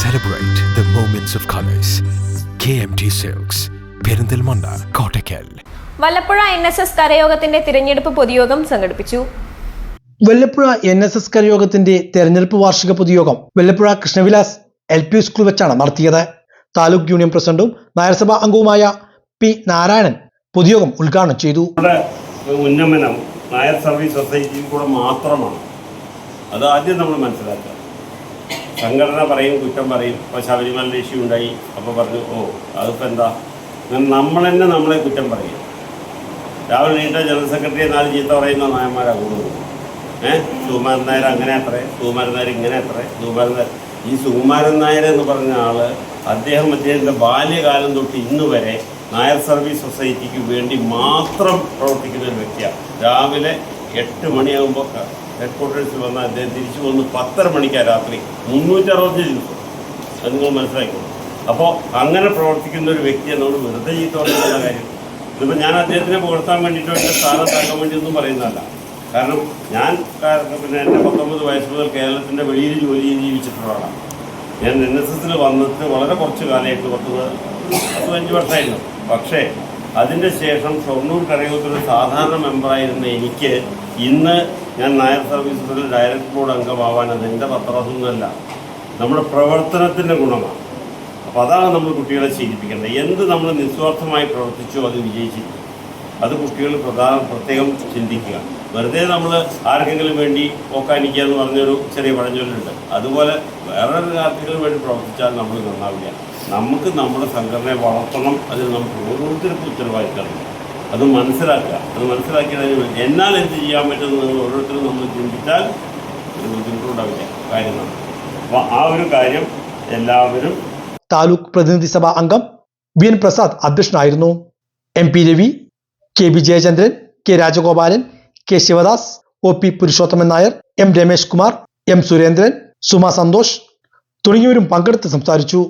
Celebrate of colours K M T silks Perinthalmanna Kottakkal. Vallappuzha N S S കരയോഗത്തിന്റെ തിരഞ്ഞെടുപ്പ് പൊതുയോഗം സംഘടിപ്പിച്ചു. Vallappuzha N S S കരയോഗത്തിന്റെ തെരഞ്ഞെടുപ്പ് വാർഷിക പൊതുയോഗം Vallappuzha Krishnavilas L P school വെച്ചാണ് നടത്തിയത്. താലൂക്ക് യൂണിയൻ പ്രസിഡന്റും നഗരസഭാ അംഗവുമായ പി നാരായണൻ പൊതുയോഗം ഉദ്ഘാടനം ചെയ്തു. ഉന്നമനം നായർ സർവീസ് സൊസൈറ്റിയിൽ കൂടെ മാത്രമാണ്. അത് ആദ്യം നമ്മൾ മനസ്സിലാക്കുക. സംഘടന പറയും കുറ്റം പറയും. ഇപ്പോൾ ശബരിമല ഇഷ്യൂ ഉണ്ടായി. അപ്പോൾ പറഞ്ഞു ഓ അതിപ്പോൾ എന്താ? നമ്മൾ തന്നെ നമ്മളെ കുറ്റം പറയും. രാവിലെ നീട്ട ജനറൽ സെക്രട്ടറി നാല് ചീത്ത പറയുന്ന നായന്മാരാണ് കൂടുതൽ. ഏഹ് സുകുമാരൻ നായർ അങ്ങനെ അത്രേ സുകുമാരൻ നായർ ഇങ്ങനെ അത്രേ. സുകുമാരൻ നായർ ഈ സുകുമാരൻ നായർ എന്ന് പറഞ്ഞ ആൾ അദ്ദേഹം അദ്ദേഹത്തിന്റെ ബാല്യകാലം തൊട്ട് ഇന്ന് വരെ നായർ സർവീസ് സൊസൈറ്റിക്ക് വേണ്ടി മാത്രം പ്രവർത്തിക്കുന്ന ഒരു വ്യക്തിയാണ്. രാവിലെ എട്ട് മണിയാകുമ്പോൾ ഹെഡ് ക്വാർട്ടേഴ്സിൽ വന്ന അദ്ദേഹം തിരിച്ചു വന്ന് പത്തര മണിക്കാണ് രാത്രി. മുന്നൂറ്ററുപത്തഞ്ച് ദിവസം. അത് നിങ്ങൾ മനസ്സിലാക്കിക്കോളൂ അപ്പോൾ അങ്ങനെ പ്രവർത്തിക്കുന്ന ഒരു വ്യക്തിയെ നമ്മൾ വെറുതെ പറയുന്ന കാര്യം. ഇതിപ്പോൾ ഞാൻ അദ്ദേഹത്തിനെ പുകഴ്ത്താൻ വേണ്ടിയിട്ടോ എന്റെ സ്ഥാനം താക്കാൻ വേണ്ടിയൊന്നും പറയുന്നതല്ല. കാരണം ഞാൻ പിന്നെ എന്റെ പത്തൊമ്പത് വയസ്സ് മുതൽ കേരളത്തിന്റെ വെളിയിൽ ജോലി ചെയ്ത് ജീവിച്ചിട്ടുള്ള ആളാണ് ഞാൻ എൻ എസ് എസിൽ വന്നിട്ട് വളരെ കുറച്ച് കാലമായിട്ട് പത്ത് പതിനഞ്ച് വർഷമായിരുന്നു. പക്ഷേ അതിന്റെ ശേഷം ഷൊർണൂർ കരയോത്തൊരു സാധാരണ മെമ്പറായിരുന്ന എനിക്ക് ഇന്ന് ഞാൻ നായർ സർവീസസിൽ ഡയറക്ടർ ബോർഡ് അംഗമാവാൻ അത് എന്റെ പത്രമൊന്നുമല്ല നമ്മുടെ പ്രവർത്തനത്തിന്റെ ഗുണമാണ്. അപ്പോൾ അതാണ് നമ്മൾ കുട്ടികളെ ശീലിപ്പിക്കേണ്ടത്. എന്ത് നമ്മൾ നിസ്വാർത്ഥമായി പ്രവർത്തിച്ചോ അത് വിജയിച്ചിരിക്കും അത് കുട്ടികൾ പ്രധാന പ്രത്യേകം ചിന്തിക്കുക. വെറുതെ നമ്മൾ ആർക്കെങ്കിലും വേണ്ടി ഓക്കാനിക്കുക എന്ന് പറഞ്ഞൊരു ചെറിയ പഴഞ്ചൊല്ലുണ്ട്. അതുപോലെ വേറൊരു ആർക്കെങ്കിലും വേണ്ടി പ്രവർത്തിച്ചാൽ നമ്മൾ നന്നാവില്ല. നമുക്ക് നമ്മുടെ സംഘടനയെ വളർത്തണം. അതിന് നമുക്ക് ഓരോരുത്തർക്കും ഉത്തരവാദിത്തമുണ്ട് അത് മനസ്സിലാക്കുക. അത് മനസ്സിലാക്കിയതിന് എന്നാൽ എന്ത് ചെയ്യാൻ പറ്റുമെന്ന് നിങ്ങൾ ഓരോരുത്തരും നമ്മൾ ചിന്തിച്ചാൽ ഒരു ബുദ്ധിമുട്ടുണ്ടാവില്ല. കാര്യമാണ്. അപ്പോൾ ആ ഒരു കാര്യം എല്ലാവരും താലൂക്ക് പ്രതിനിധി സഭാ അംഗം വി എൻ പ്രസാദ് അധ്യക്ഷനായിരുന്നു. M P Ravi K V Jayachandran K Rajagopalan K Sivadas O P Purushothaman Nair M Ramesh Kumar M Surendran Suma Santhosh തുടങ്ങിയവരും പങ്കെടുത്ത് സംസാരിച്ചു.